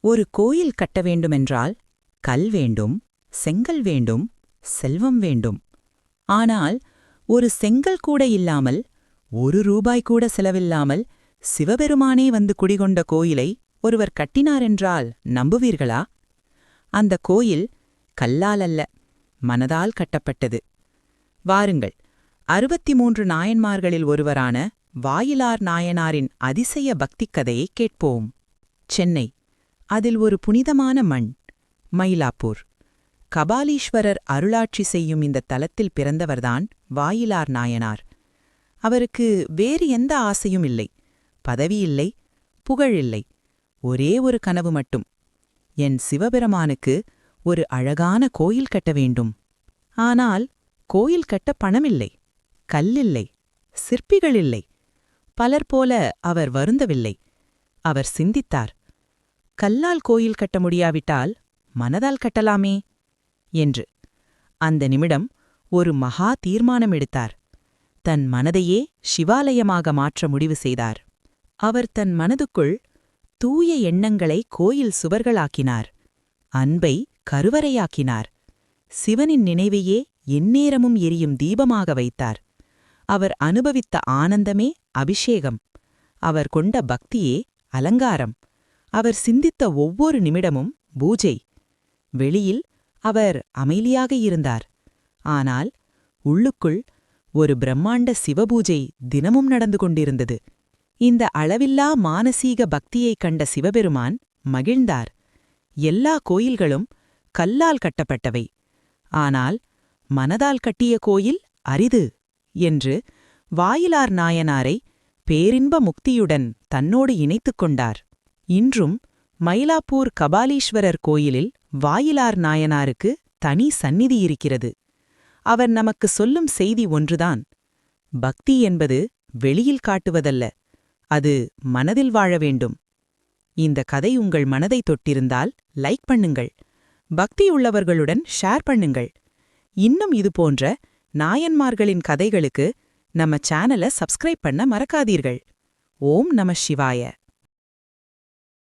ஒரு கோயில் கட்ட வேண்டுமென்றால் கல் வேண்டும் செங்கல் வேண்டும் செல்வம் வேண்டும். ஆனால் ஒரு செங்கல் கூட இல்லாமல் ஒரு ரூபாய் கூட செலவில்லாமல் சிவபெருமானே வந்து குடிகொண்ட கோயிலை ஒருவர் கட்டினாரென்றால் நம்புவீர்களா? அந்த கோயில் கல்லால் அல்ல மனதால் கட்டப்பட்டது. வாருங்கள் அறுபத்தி மூன்று நாயன்மார்களில் ஒருவரான வாயிலார் நாயனாரின் அதிசய பக்திக் கதையைக் கேட்போம். சென்னை அதில் ஒரு புனிதமான மண் மயிலாப்பூர். கபாலீஸ்வரர் அருளாட்சி செய்யும் இந்த தலத்தில் பிறந்தவர்தான் வாயிலார் நாயனார். அவருக்கு வேறு எந்த ஆசையும் இல்லை பதவி இல்லை புகழ் இல்லை ஒரே ஒரு கனவு மட்டும் என் சிவபெருமானுக்கு ஒரு அழகான கோயில் கட்ட வேண்டும். ஆனால் கோயில் கட்ட பணமில்லை கல்லில்லை சிற்பிகள் இல்லை பலர் போல அவர் வருந்தவில்லை. அவர் சிந்தித்தார் கல்லால் கோயில் கட்ட முடியாவிட்டால் மனதால் கட்டலாமே என்று. அந்த நிமிடம் ஒரு மகா தீர்மானம் எடுத்தார். தன் மனதையே சிவாலயமாக மாற்ற முடிவு செய்தார். அவர் தன் மனதுக்குள் தூய எண்ணங்களை கோயில் சுவர்களாக்கினார். அன்பை கருவறையாக்கினார். சிவனின் நினைவையே எந்நேரமும் எரியும் தீபமாக வைத்தார். அவர் அனுபவித்த ஆனந்தமே அபிஷேகம். அவர் கொண்ட பக்தியே அலங்காரம். அவர் சிந்தித்த ஒவ்வொரு நிமிடமும் பூஜை. வெளியில் அவர் அமைதியாக இருந்தார். ஆனால் உள்ளுக்குள் ஒரு பிரம்மாண்ட சிவபூஜை தினமும் நடந்து கொண்டிருந்தது. இந்த அளவில்லா மானசீக பக்தியைக் கண்ட சிவபெருமான் மகிழ்ந்தார். எல்லா கோயில்களும் கல்லால் கட்டப்பட்டவை. ஆனால் மனதால் கட்டிய கோயில் அரிது என்று வாயிலார் நாயனாரை பேரின்ப முக்தியுடன் தன்னோடு இணைத்துக் கொண்டார். இன்றும் மயிலாப்பூர் கபாலீஸ்வரர் கோயிலில் வாயிலார் நாயனாருக்கு தனி சந்நிதி இருக்கிறது. அவர் நமக்கு சொல்லும் செய்தி ஒன்றுதான். பக்தி என்பது வெளியில் காட்டுவதல்ல அது மனதில் வாழ வேண்டும். இந்த கதை உங்கள் மனதை தொட்டிருந்தால் லைக் பண்ணுங்கள் பக்தியுள்ளவர்களுடன் ஷேர் பண்ணுங்கள். இன்னும் இது போன்ற நாயன்மார்களின் கதைகளுக்கு நம்ம சேனலை சப்ஸ்கிரைப் பண்ண மறக்காதீர்கள். ஓம் நம சிவாய.